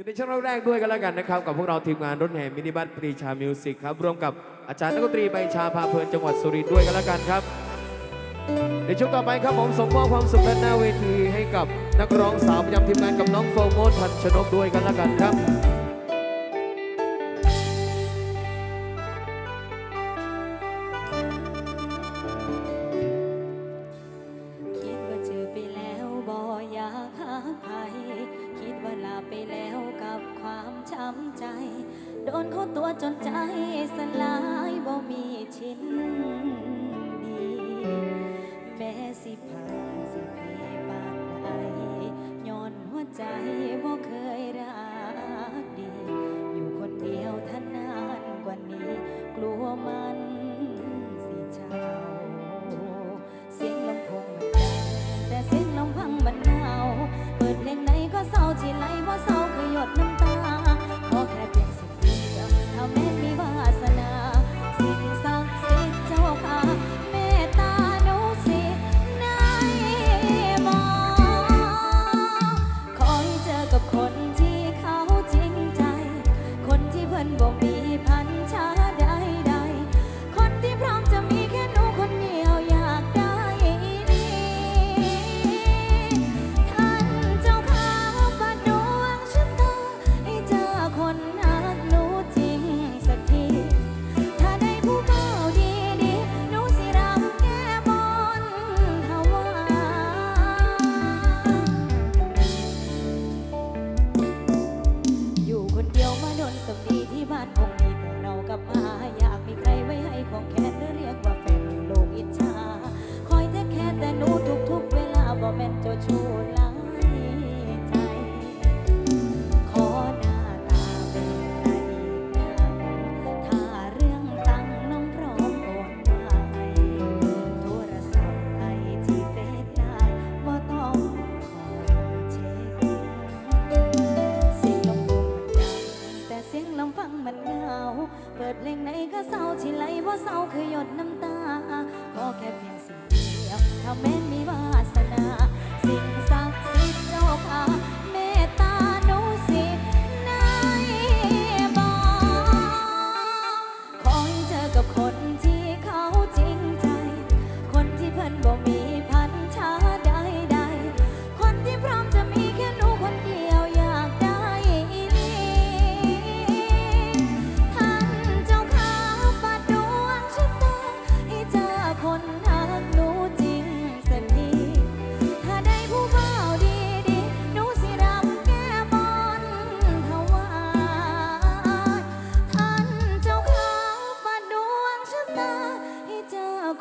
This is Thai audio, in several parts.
อยู่ในช่องแรกด้วยกันแล้วกันนะครับ กับพวกเราทีมงานรถแห่มินิบัสปรีชามิวสิกครับร่วมกับอาจารย์นักดนตรีใบชาพาเพลินจังหวัดสุรินทร์ด้วยกันแล้วกันครับในช่วงต่อไปครับผมสมงมอบความสุขด้านหน้าเวทีให้กับนักร้องสาวประจำทีมงานกับน้องโฟร์โมนพันชนกด้วยกันแล้วกันครับำใจ โดนเขาตัวจนใจสลายบ่มีชิ้นดี แม่สิพังสิเพปานใดย้อนหัวใจบ่เคยรักดี นสมดีที่บ้านคง บ่เศร้าคือหยดน้ำตา ก็แค่เพียงสิ่งเดียว ถ้าแม่มีวาสนา สิ่งสา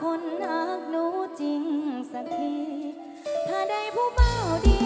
คนหักหนูจริงสักที ถ้าได้ผู้เบาดี